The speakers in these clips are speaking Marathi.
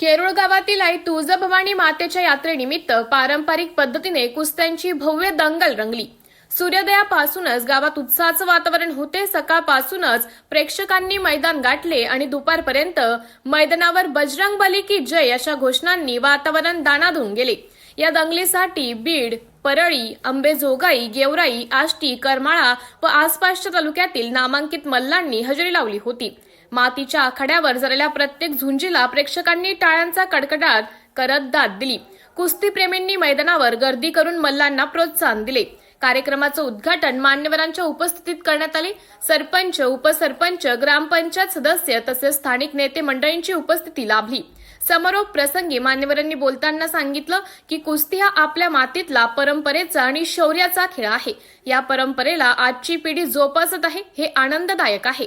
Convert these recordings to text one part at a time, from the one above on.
केरुळ गावातील आई तुळजाभवानी मातेच्या यात्रेनिमित्त पारंपरिक पद्धतीने कुस्त्यांची भव्य दंगल रंगली. सूर्योदयापासूनच गावात उत्साहाचं वातावरण होते. सकाळपासूनच प्रेक्षकांनी मैदान गाठले आणि दुपारपर्यंत मैदानावर बजरंग बली की जय अशा घोषणांनी वातावरण दाणाधून गेले. या दंगलीसाठी बीड परळी अंबेजोगाई गेवराई आष्टी करमाळा व आसपासच्या तालुक्यातील नामांकित मल्लांनी हजेरी लावली होती. मातीच्या आखाड्यावर झालेल्या प्रत्येक झुंजीला प्रेक्षकांनी टाळ्यांचा कडकडाट करत दाद दिली. कुस्तीप्रेमींनी मैदानावर गर्दी करून मल्लांना प्रोत्साहन दिले. कार्यक्रमाचं उद्घाटन मान्यवरांच्या उपस्थितीत करण्यात आले. सरपंच उपसरपंच ग्रामपंचायत सदस्य तसेच स्थानिक नेते मंडळींची उपस्थिती लाभली. समारोप प्रसंगी मान्यवरांनी बोलताना सांगितलं की कुस्ती हा आपल्या मातीतला परंपरेचा आणि शौर्याचा खेळ आहे. या परंपरेला आजची पिढी जोपासत आहे हे आनंददायक आहे.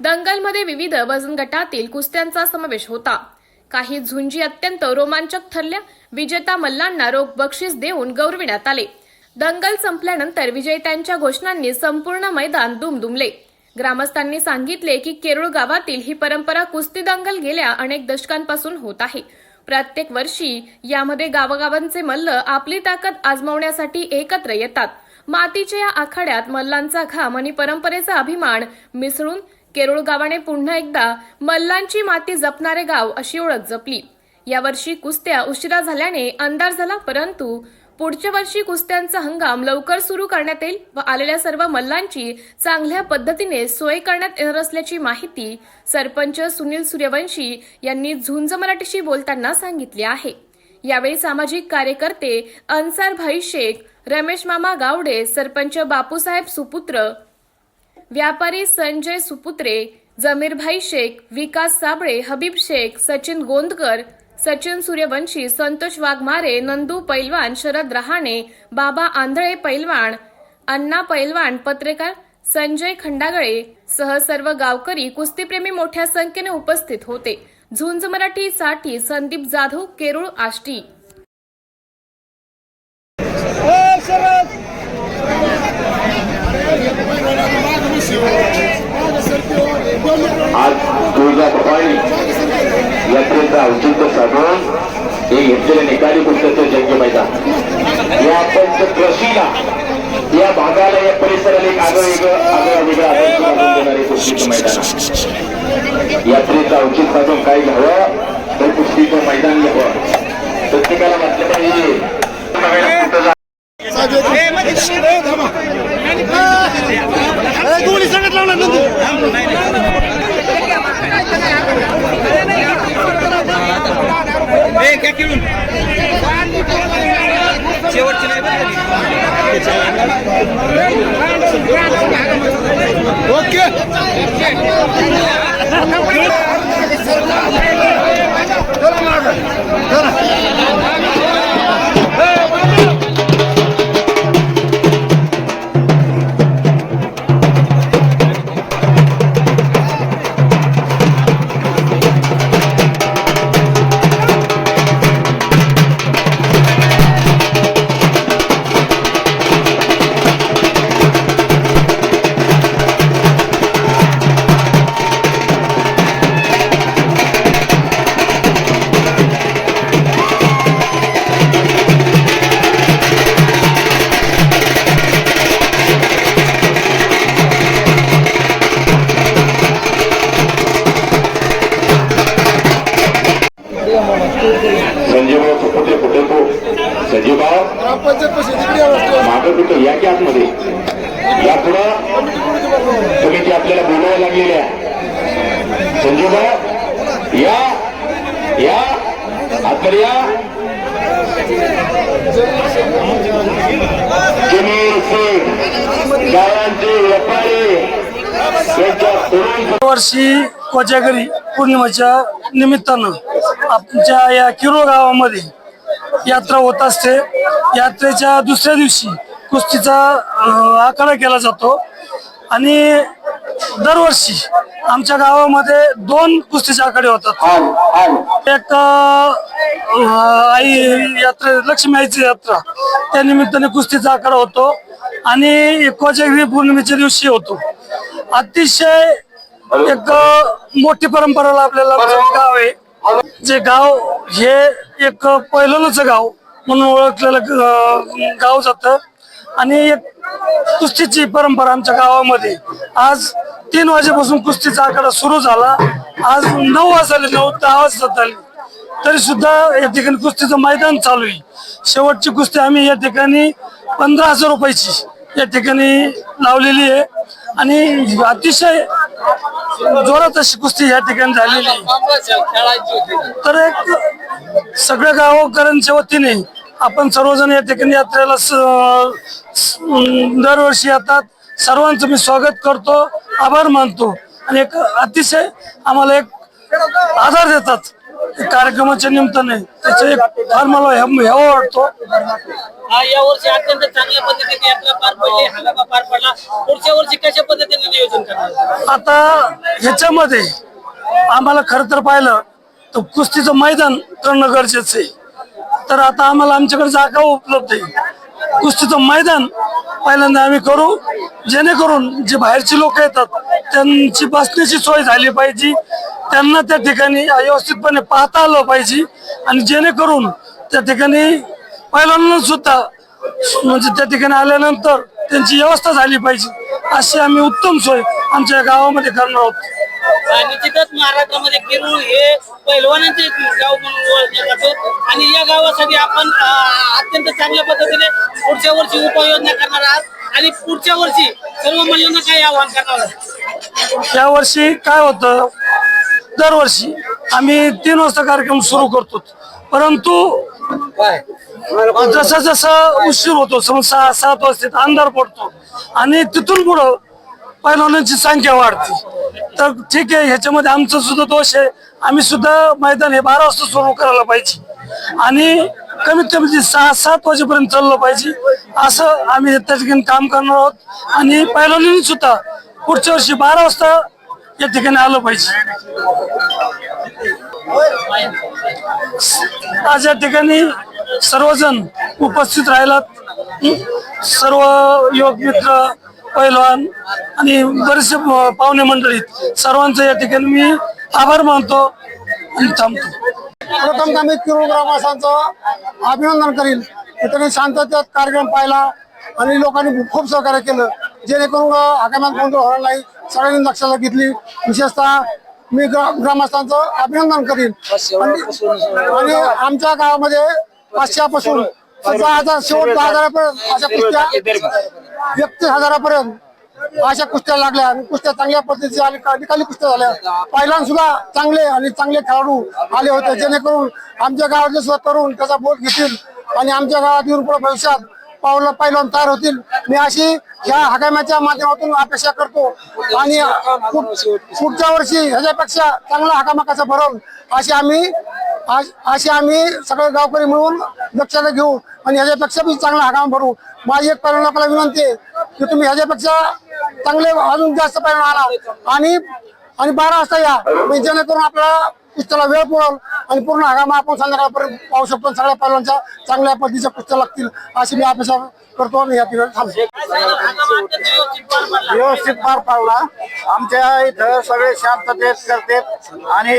दंगलमध्ये विविध वजन गटातील कुस्त्यांचा समावेश होता. काही झुंजी अत्यंत रोमांचक ठरल्या. विजेता मल्लांना रोख बक्षीस देऊन गौरविण्यात आले. दंगल संपल्यानंतर विजेत्यांच्या घोषणांनी संपूर्ण मैदान दुमदुमले. ग्रामस्थांनी सांगितले की केरुळ गावातील ही परंपरा कुस्ती दंगल गेल्या अनेक दशकांपासून होत आहे. प्रत्येक वर्षी यामध्ये गावागावांचे मल्ल आपली ताकद आजमावण्यासाठी एकत्र येतात. मातीच्या या आखाड्यात मल्लांचा घाम आणि परंपरेचा अभिमान मिसळून केरुळ गावाने पुन्हा एकदा मल्लांची माती जपणारे गाव अशी ओळख जपली. यावर्षी कुस्त्या उशिरा झाल्याने अंधार झाला परंतु पुढच्या वर्षी कुस्त्यांचा हंगाम लवकर सुरू करण्यात येईल व आलेल्या सर्व मल्लांची चांगल्या पद्धतीने सोय करण्यात येणार असल्याची माहिती सरपंच सुनील सूर्यवंशी यांनी झुंज मराठीशी बोलताना सांगितली आहे. यावेळी सामाजिक कार्यकर्ते अन्सार भाई शेख रमेश मामा गावडे सरपंच बापूसाहेब सुपुत्र व्यापारी संजय सुपुत्रे जमीरभाई शेख विकास साबळे हबीब शेख सचिन गोंदकर सचिन सूर्यवंशी संतोष वाघमारे नंदू पैलवान शरद रहाणे बाबा आंधळे पैलवान अण्णा पैलवान पत्रकार संजय खंडागळे सह सर्व गावकरी कुस्तीप्रेमी मोठ्या संख्येने उपस्थित होते. झुंज मराठीसाठी संदीप जाधव केरुळ आष्टी. आज तुळजाभवानी यात्रेचा औचित्य साधून हे घेतलेले निकाली पुस्तकाचं जंगी मैदान या पंचक्रशीला या भागाला या परिसराला एक आगळं वेगळं आगळं वेगळं आकर्षण आणून देणारे कुस्तीचं मैदान यात्रेचं औचित्य साधून काय घ्यावं तर कुस्तीचं मैदान घ्यावं प्रत्येकाला म्हटलं पाहिजे कुठं जा- दोन्ही संगत लावला नंतर ए काय खेळून शेवटची नाही बरं का? ओके. संजय तुम्ही ते आपल्याला बोलायला लागलेले आहे संजू भाऊ या या आतमध्ये या. जमीर व्यापारी वर्षी कोजागरी पौर्णिमेच्या निमित्तानं आमच्या या किरो गावामध्ये यात्रा होत असते. यात्रेच्या दुसऱ्या दिवशी कुस्तीचा आखाडा केला जातो. आणि दरवर्षी आमच्या गावामध्ये दोन कुस्तीचे आखाडे होतात. एक आई यात्रा लक्ष्मी आईची यात्रा. त्या निमित्ताने कुस्तीचा आखाडा होतो आणि कोजागिरी पौर्णिमेच्या दिवशी होतो. अतिशय एक मोठी परंपरा आपल्याला गाव आहे. जे गाव हे एक पहिलंच गाव म्हणून ओळखलेलं गाव जातं. आणि एक कुस्तीची परंपरा आमच्या गावामध्ये. आज तीन वाजेपासून कुस्तीचा आकडा सुरू झाला. आज नऊ वाजले नऊ दहा वाजता आले तरी सुद्धा या ठिकाणी कुस्तीचं मैदान चालू आहे. शेवटची कुस्ती आम्ही या ठिकाणी पंधरा हजार रुपयाची या ठिकाणी लावलेली आहे. आणि अतिशय जोरात अशी कुस्ती या ठिकाणी झालेली आहे. तर एक सगळ्या गावकऱ्यांच्या वतीने आपण सर्वजण या ठिकाणी यात्रेला स- दरवर्षी येतात. सर्वांचं मी स्वागत करतो आभार मानतो. आणि एक अतिशय आम्हाला एक आधार देतात. कार्यक्रमाच्या निमित्ताने त्याचा एक फार मला हे- हेवा वाटतो या वर्षी अत्यंत चांगल्या पद्धतीने यात्रा पार पडली हंगामा पार पडला. पुढच्या वर्षी कशा पद्धतीने नियोजन करणार? आता ह्याच्यामध्ये आम्हाला खरं तर पाहिलं तर कुस्तीचं मैदान करणं गरजेचं आहे. तर आता आम्हाला आमच्याकडे जागा उपलब्ध आहे. कुस्तीचं मैदान पहिल्यांदा आम्ही करू. जेणेकरून जे बाहेरची लोक येतात त्यांची बसण्याची सोय झाली पाहिजे. त्यांना त्या ठिकाणी व्यवस्थितपणे पाहता आलं पाहिजे. आणि जेणेकरून त्या ठिकाणी पहिल्यांदा सुद्धा म्हणजे त्या ठिकाणी आल्यानंतर त्यांची व्यवस्था झाली पाहिजे. अशी आम्ही उत्तम सोय आमच्या गावामध्ये करणार आहोत. निश्चितच महाराष्ट्रामध्ये किरूळ हे पैलवानांचे गाव म्हणून ओळखले जातो. आणि या गावासाठी आपण अत्यंत चांगल्या पद्धतीने पुढच्या वर्षी उपाययोजना करणार आहात. आणि पुढच्या वर्षी सर्व महिलांना काय आवाहन करणार आहात? या वर्षी काय होतं? दरवर्षी आम्ही तीन वाजता कार्यक्रम सुरू करतो. परंतु जसं जसं उशीर होतो समज सहा सात वाजता अंधार पडतो आणि तिथून पुढं पैलवानांची संख्या वाढते. तर ठीक आहे ह्याच्यामध्ये आमचा सुद्धा दोष आहे. आम्ही सुद्धा मैदान हे बारा वाजता सुरू करायला पाहिजे. आणि कमीत कमी सहा सात वाजेपर्यंत चाललं पाहिजे. असं आम्ही त्या ठिकाणी काम करणार आहोत. आणि पैलवानांनी सुद्धा पुढच्या वर्षी बारा वाजता या ठिकाणी आलं पाहिजे. आज या ठिकाणी सर्वजण उपस्थित राहिलात. सर्व युवक मित्र पैलवान आणि बरेचसे पाहुणे मंडळीत सर्वांचं या ठिकाणी मी आभार मानतो आणि थांबतो. प्रथम मी किरो अभिनंदन करील त्यांनी शांततेत कार्यक्रम पाहिला आणि लोकांनी खूप सहकार्य केलं. जेणेकरून आगामी गोंधळ होणार नाही सगळ्यांनी लक्षात घेतली. विशेषतः मी ग्रामस्थांचं अभिनंदन करीन. आणि आणि आमच्या गावामध्ये पाचशेपासून दहा हजार शेवट दहा हजारापर्यंत अशा कुस्त्या एकतीस हजारापर्यंत अशा कुस्त्या लागल्या आणि कुस्त्या चांगल्या पद्धतीच्या आणि निकाली कुस्त्या झाल्या. पहिला सुद्धा चांगले आणि चांगले खेळाडू आले होते. जेणेकरून आमच्या गावातले सुद्धा तरुण त्याचा बोध घेतील आणि आमच्या गावात येऊन पुढे भविष्यात पावलं पहिलवान तयार होतील. मी अशी या हगाम्याच्या माध्यमातून अपेक्षा करतो. आणि पुढच्या वर्षी ह्याच्यापेक्षा चांगला हगामाकाचा कसा अशी आम्ही आज- अशी आम्ही सगळे गावकरी मिळून लक्षात घेऊ आणि ह्याच्यापेक्षा बी चांगला आगाम भरू. माझी एक पहिल्या लोकांना विनंती आहे की तुम्ही ह्याच्यापेक्षा चांगले अजून जास्त परिणाम आणा आणि आणि बारा वाजता या. म्हणजे जेणेकरून आपल्याला कुस्त्याला वेळ पुरेल आणि पूर्ण हंगामा आपण संध्याकाळपर्यंत पाहू शकतो. सगळ्या पहिल्यांच्या चांगल्या पद्धतीच्या कुस्त्या लागतील अशी मी अपेक्षा करतो आणि या ठिकाणी थांबतो व्यवस्थित पार पाडला. आमच्या इथं सगळे शांततेत करतात आणि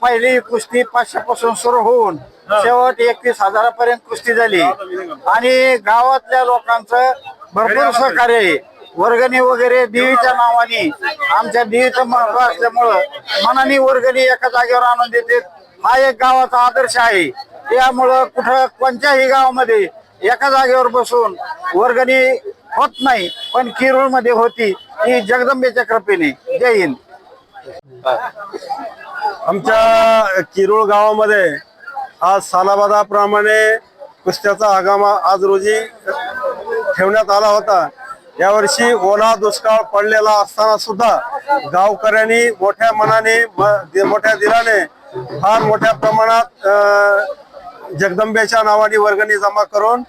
पहिली कुस्ती पाचशे पासून सुरू होऊन शेवट एकवीस हजारापर्यंत कुस्ती झाली. आणि गावातल्या लोकांचं भरपूर सहकार्य आहे. वर्गणी वगैरे देवीच्या नावाने आमच्या देवीचं महत्त्व असल्यामुळं मनाने वर्गणी एका जागेवर आणून देते. हा एक गावाचा आदर्श आहे. त्यामुळं कुठं कोणत्याही गावामध्ये एका जागेवर बसून वर्गणी होत नाही पण किरूळमध्ये होती ही जगदंबेच्या कृपेने. जय हिंद. आमच्या किरुळ गावामध्ये आज सालाबादाप्रमाणे कुस्त्याचा आगामा आज रोजी ठेवण्यात आला होता. यावर्षी ओला दुष्काळ पडलेला असताना सुद्धा गावकऱ्यांनी मोठ्या मनाने म- दि- मोठ्या दिलाने फार मोठ्या प्रमाणात जगदंबेच्या नावाने वर्गणी जमा करून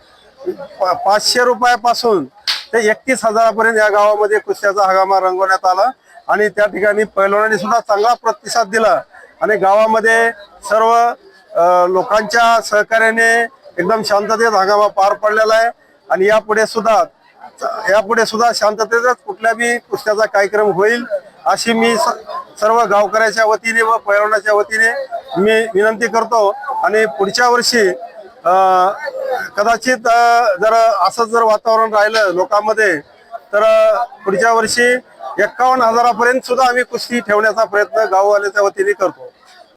पा- पाचशे रुपयापासून ते एकतीस हजारापर्यंत या गावामध्ये कुस्त्याचा हंगामा रंगवण्यात आला आणि त्या ठिकाणी पैलवानांनी सुद्धा चांगला प्रतिसाद दिला. आणि गावामध्ये सर्व लोकांच्या सहकार्याने एकदम शांततेत हंगामा पार पडलेला आहे. आणि यापुढे सुद्धा यापुढे सुद्धा शांततेतच कुठल्या बी कुस्त्याचा कार्यक्रम होईल अशी मी स- सर्व गावकऱ्याच्या वतीने व पैलवानाच्या वतीने मी विनंती करतो. आणि पुढच्या वर्षी कदाचित जर असंच जर वातावरण राहिलं लोकांमध्ये तर पुढच्या वर्षी एक्कावन्न हजारापर्यंत सुद्धा आम्ही कुस्ती ठेवण्याचा प्रयत्न गाववाल्याच्या वतीने करतो.